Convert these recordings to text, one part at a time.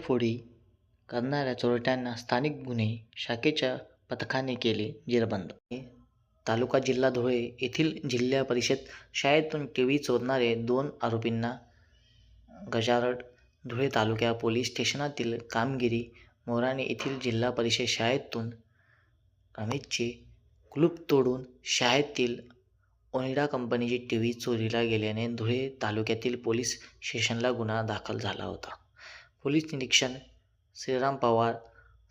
घरफोडी करणाऱ्या चोरट्यांना स्थानिक गुन्हे शाखेच्या पथकाने केले जेरबंद. तालुका जिल्हा धुळे येथील जिल्हा परिषद शाळेतून टी व्ही चोरणारे दोन आरोपींना गजारड धुळे तालुक्या पोलीस स्टेशनातील कामगिरी मोराणे येथील जिल्हा परिषद शाळेतून अमितचे कुलूप तोडून शाळेतील ओनिडा कंपनीची टी व्ही चोरीला गेल्याने धुळे तालुक्यातील पोलीस स्टेशनला गुन्हा दाखल झाला होता. पोलीस निरीक्षक श्रीराम पवार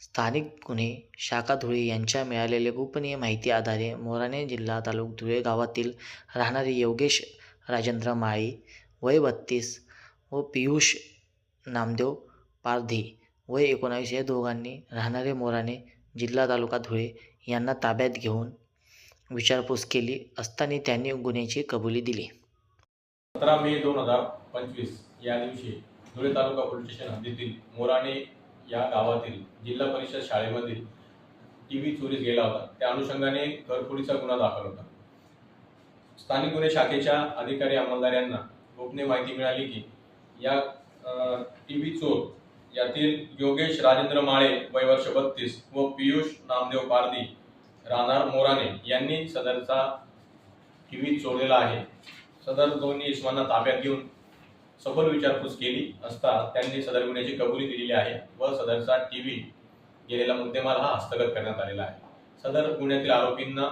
स्थानिक गुन्हे शाखा धुळे यांच्या मिळालेल्या गोपनीय माहिती आधारे मोराणे जिल्हा तालुका धुळे गावातील राहणारे योगेश राजेंद्र माळी वय बत्तीस व पियुष नामदेव पारधी वय एकोणावीस या दोघांनी राहणारे मोराणे जिल्हा तालुका धुळे यांना ताब्यात घेऊन विचारपूस केली असताना त्यांनी गुन्ह्याची कबुली दिली. सतरा मे दोन हजार पंचवीस या दिवशी धुळे तालुका पोलीस स्टेशन हद्दीतील मोराणे या गावातील जिल्हा परिषद शाळेमधील टी व्ही चोरीस गेला होता. त्या अनुषंगाने घरफोडीचा गुन्हा दाखल होता. स्थानिक गुन्हे शाखेच्या अधिकारी अंमलदार यांना गोपनीय माहिती मिळाली की या टी व्ही चोर यातील योगेश राजेंद्र माळे वय वर्ष बत्तीस व पियुष नामदेव पारदी राहणार मोराणे यांनी सदरचा टी व्ही चोरलेला आहे. सदर दोन्ही इसमांना ताब्यात घेऊन सखोल विचारपूस केली असता त्यांनी सदर गुन्ह्याची कबुली दिलेली आहे व सदरचा टी व्ही गेलेला मुद्देमाल हा हस्तगत करण्यात आलेला आहे. सदर गुन्ह्यातील आरोपींना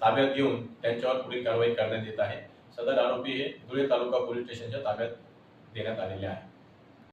ताब्यात घेऊन त्यांच्यावर पुढील कारवाई करण्यात येत आहे. सदर आरोपी हे धुळे तालुका पोलीस स्टेशनच्या ताब्यात देण्यात आलेले आहे.